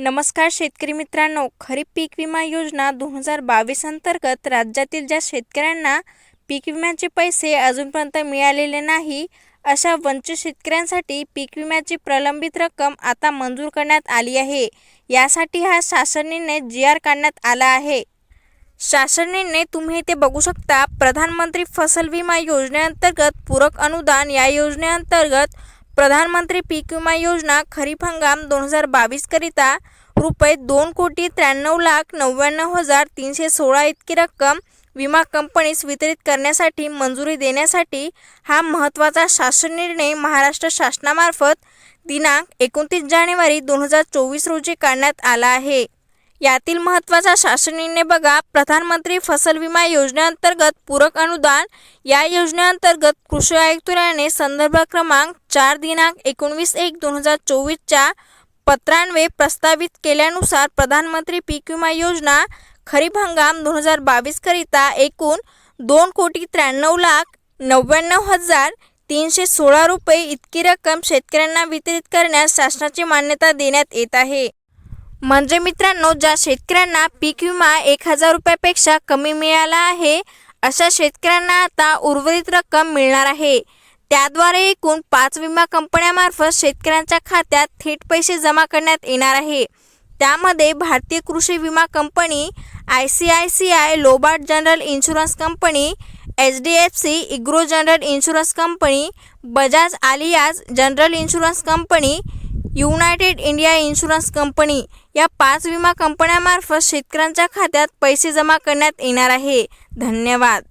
नमस्कार शेतकरी मित्रांनो खरीप पीक विमा योजना दोन हजार बावीस अंतर्गत राज्यातील ज्या शेतकऱ्यांना पीक विम्याचे पैसे अजूनपर्यंत मिळालेले नाही अशा वंचित शेतकऱ्यांसाठी पीक विम्याची प्रलंबित रक्कम आता मंजूर करण्यात आली आहे. यासाठी हा शासन निर्णय जी आर काढण्यात आला आहे. शासन निर्णय तुम्ही इथे बघू शकता प्रधानमंत्री फसल विमा योजनेअंतर्गत पूरक अनुदान या योजनेअंतर्गत प्रधानमंत्री पीक विमा योजना खरीप हंगाम दोन हजार बावीस करिता रुपये दोन कोटी त्र्याण्णव लाख नव्याण्णव हजार तीनशे सोळा इतकी रक्कम विमा कंपनीस वितरित करण्यासाठी मंजुरी देण्यासाठी हा महत्त्वाचा शासन निर्णय महाराष्ट्र शासनामार्फत दिनांक एकोणतीस जानेवारी दोन हजार चोवीस रोजी काढण्यात आला आहे. यातील महत्त्वाचा शासन निर्णय बघा प्रधानमंत्री फसल विमा योजनेअंतर्गत पूरक अनुदान. या योजनेअंतर्गत कृषी आयुक्तालयाने संदर्भ क्रमांक चार दिनांक एकोणवीस एक दोन हजार चोवीसच्या पत्रान्वये प्रस्तावित केल्यानुसार प्रधानमंत्री पीक विमा योजना खरीप हंगाम दोन हजार बावीसकरिता एकूण दोन कोटी त्र्याण्णव लाख नव्याण्णव हजार तीनशे सोळा रुपये इतकी रक्कम शेतकऱ्यांना वितरित करण्यास शासनाची मान्यता देण्यात येत आहे. म्हणजे मित्रांनो ज्या शेतकऱ्यांना पीक विमा एक हजार रुपयापेक्षा कमी मिळाला आहे अशा शेतकऱ्यांना आता उर्वरित रक्कम मिळणार आहे. त्याद्वारे एकूण पाच विमा कंपन्यामार्फत शेतकऱ्यांच्या खात्यात थेट पैसे जमा करण्यात येणार आहे. त्यामध्ये भारतीय कृषी विमा company I C I C I Lombard general insurance company H D F C इग्रो general insurance company Bajaj Allianz general insurance company United India insurance company या पाच विमा कंपन्यांमार्फत शेतकऱ्यांच्या खात्यात पैसे जमा करण्यात येणार आहे. धन्यवाद.